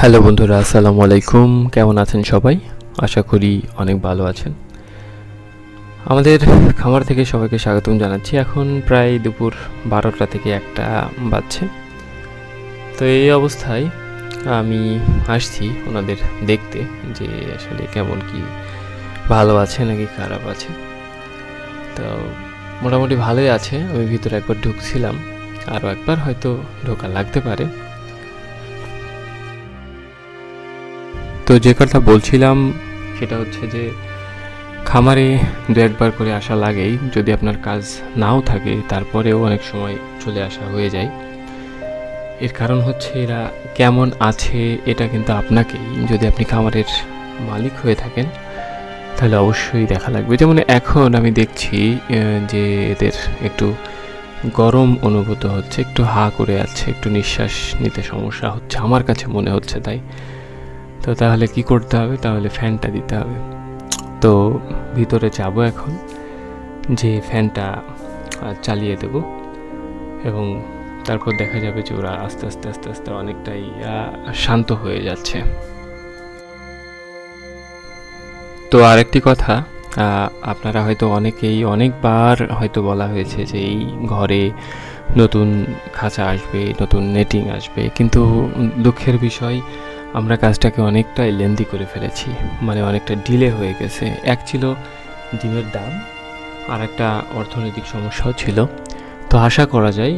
Hello বন্ধুরা, আসসালামু আলাইকুম। কেমন আছেন সবাই? আশা করি অনেক ভালো আছেন। আমাদের খামার থেকে সবাইকে স্বাগতম জানাচ্ছি। এখন প্রায় দুপুর বারোটা থেকে একটা বাজছে। তো এই অবস্থায় আমি আসছি ওনাদের দেখতে যে আসলে কেমন কি ভালো আছে নাকি খারাপ আছে। তো মোটামুটি ভালোই আছে। আমি ভিতরে একবার ঢুকছিলাম। আরও একবার হয়তো ঢোকা লাগতে পারে। তো যে কথা বলছিলাম, সেটা হচ্ছে যে খামারে দু একবার করে আসা লাগেই। যদি আপনার কাজ নাও থাকে, তারপরেও অনেক সময় চলে আসা হয়ে যায়। এর কারণ হচ্ছে এরা কেমন আছে, এটা কিন্তু আপনাকেই। যদি আপনি খামারের মালিক হয়ে থাকেন, তাহলে অবশ্যই দেখা লাগবে। যেমন এখন আমি দেখছি যে এদের একটু গরম অনুভূত হচ্ছে, একটু হা করে আছে, একটু নিঃশ্বাস নিতে সমস্যা হচ্ছে। আমার কাছে মনে হচ্ছে তাই। তো তাহলে কি করতে হবে? তাহলে ফ্যানটা দিতে হবে। তো ভিতরে যাব এখন যে ফ্যানটা চালিয়ে দেব এবং তারপর দেখা যাবে যে ওরা আস্তে আস্তে আস্তে আস্তে অনেকটাই শান্ত হয়ে যাচ্ছে। তো আরেকটি কথা আপনারা হয়তো অনেকেই অনেকবার হয়তো বলা হয়েছে যে এই ঘরে নতুন খাঁচা আসবে, নতুন নেটিং আসবে, কিন্তু দুঃখের বিষয় আমরা কাজটাকে অনেকটাই লেন্দি করে ফেলেছি মানে অনেকটা ডিলে হয়ে গেছে। এক ছিল ডিমের দাম, আর একটা অর্থনৈতিক সমস্যাও ছিল। তো আশা করা যায়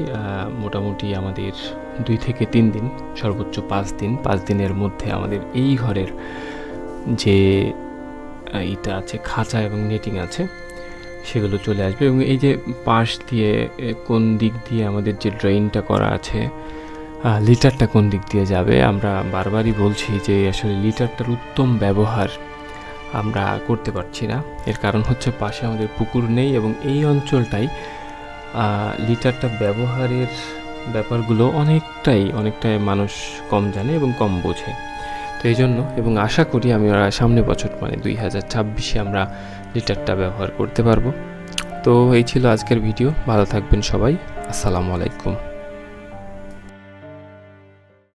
মোটামুটি আমাদের দুই থেকে তিন দিন, সর্বোচ্চ পাঁচ দিন, পাঁচ দিনের মধ্যে আমাদের এই ঘরের যে ইটা আছে, খাঁচা এবং নেটিং আছে, সেগুলো চলে আসবে। এবং এই যে পাশ দিয়ে কোন দিক দিয়ে আমাদের যে ড্রেইনটা করা আছে লিটারটা কোন দিক দিয়ে যাবে? আমরা বারবারই বলছি যে আসলে লিটারটার উত্তম ব্যবহার আমরা করতে পারছি না। এর কারণ হচ্ছে পাশে আমাদের পুকুর নেই এবং এই অঞ্চলটাই লিটারটা ব্যবহারের ব্যাপারগুলো অনেকটাই অনেকটাই মানুষ কম জানে এবং কম বোঝে। তো এই জন্য এবং আশা করি আমি সামনে বছর মানে দুই হাজার ছাব্বিশে আমরা লিটারটা ব্যবহার করতে পারব। তো এই ছিল আজকের ভিডিও। ভালো থাকবেন সবাই। আসসালামু আলাইকুম।